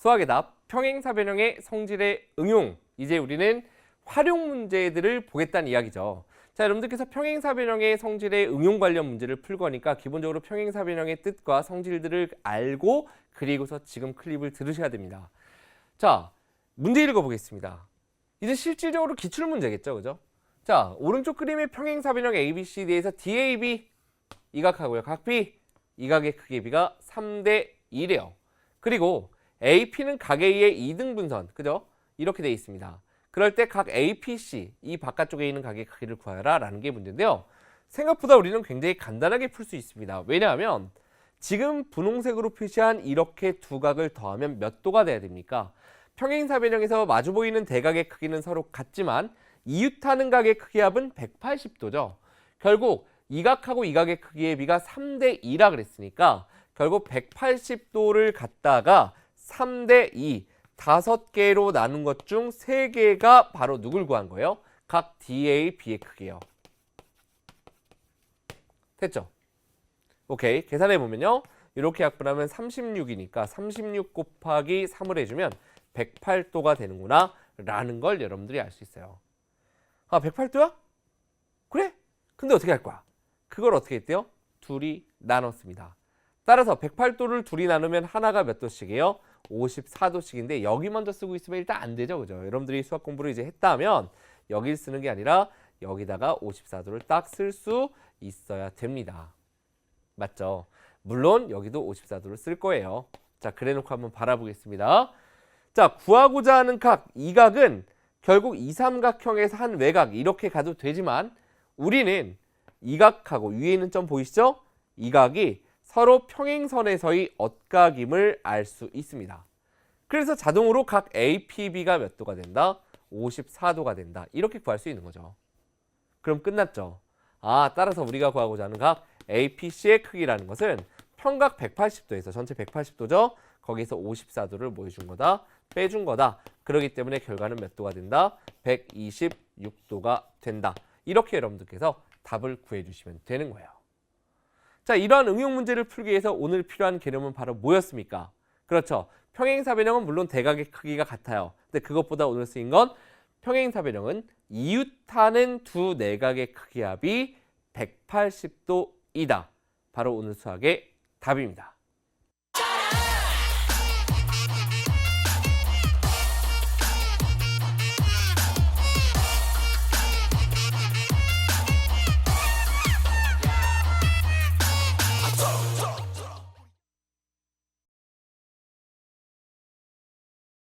수학의 답 평행사변형의 성질의 응용 이제 우리는 활용 문제들을 보겠다는 이야기죠. 자 여러분들께서 평행사변형의 성질의 응용 관련 문제를 풀 거니까 기본적으로 평행사변형의 뜻과 성질들을 알고 그리고서 지금 클립을 들으셔야 됩니다. 자 문제 읽어보겠습니다. 이제 실질적으로 기출 문제겠죠, 그죠? 자 오른쪽 그림의 평행사변형 ABCD에서 DAB 이각하고요. 각 B 이각의 크기 B가 3대 2래요. 그리고 AP는 각 A의 2등 분선, 그죠? 이렇게 돼 있습니다. 그럴 때 각 APC, 이 바깥쪽에 있는 각의 크기를 구하라 라는 게 문제인데요. 생각보다 우리는 굉장히 간단하게 풀 수 있습니다. 왜냐하면 지금 분홍색으로 표시한 이렇게 두 각을 더하면 몇 도가 돼야 됩니까? 평행사변형에서 마주 보이는 대각의 크기는 서로 같지만 이웃하는 각의 크기 합은 180도죠. 결국 이 각하고 이 각의 크기의 비가 3대 2라 그랬으니까 결국 180도를 갖다가 3대 2, 다섯 개로 나눈 것 중 세 개가 바로 누굴 구한 거예요? 각 DA, B의 크기요. 됐죠? 오케이. 계산해 보면요. 이렇게 약분하면 36이니까 36 곱하기 3을 해주면 108도가 되는구나 라는 걸 여러분들이 알 수 있어요. 아 108도야? 그래? 근데 어떻게 할 거야? 그걸 어떻게 했대요? 둘이 나눴습니다. 따라서 108도를 둘이 나누면 하나가 몇 도씩이에요? 54도씩인데 여기 먼저 쓰고 있으면 일단 안 되죠. 그죠? 여러분들이 수학 공부를 이제 했다면 여길 쓰는 게 아니라 여기다가 54도를 딱 쓸 수 있어야 됩니다. 맞죠? 물론 여기도 54도를 쓸 거예요. 자, 그래 놓고 한번 바라보겠습니다. 자, 구하고자 하는 각, 이 각은 결국 이 삼각형에서 한 외곽 이렇게 가도 되지만 우리는 이 각하고 위에 있는 점 보이시죠? 이 각이 서로 평행선에서의 엇각임을 알 수 있습니다. 그래서 자동으로 각 APB가 몇 도가 된다? 54도가 된다. 이렇게 구할 수 있는 거죠. 그럼 끝났죠. 아, 따라서 우리가 구하고자 하는 각 APC의 크기라는 것은 평각 180도에서 전체 180도죠. 거기서 54도를 뭐 해준 거다? 빼준 거다. 그렇기 때문에 결과는 몇 도가 된다? 126도가 된다. 이렇게 여러분들께서 답을 구해주시면 되는 거예요. 자, 이러한 응용 문제를 풀기 위해서 오늘 필요한 개념은 바로 뭐였습니까? 그렇죠. 평행사 변형은 물론 대각의 크기가 같아요. 근데 그것보다 오늘 쓰인 건 평행사 변형은 이웃하는 두 내각의 크기 합이 180도이다. 바로 오늘 수학의 답입니다.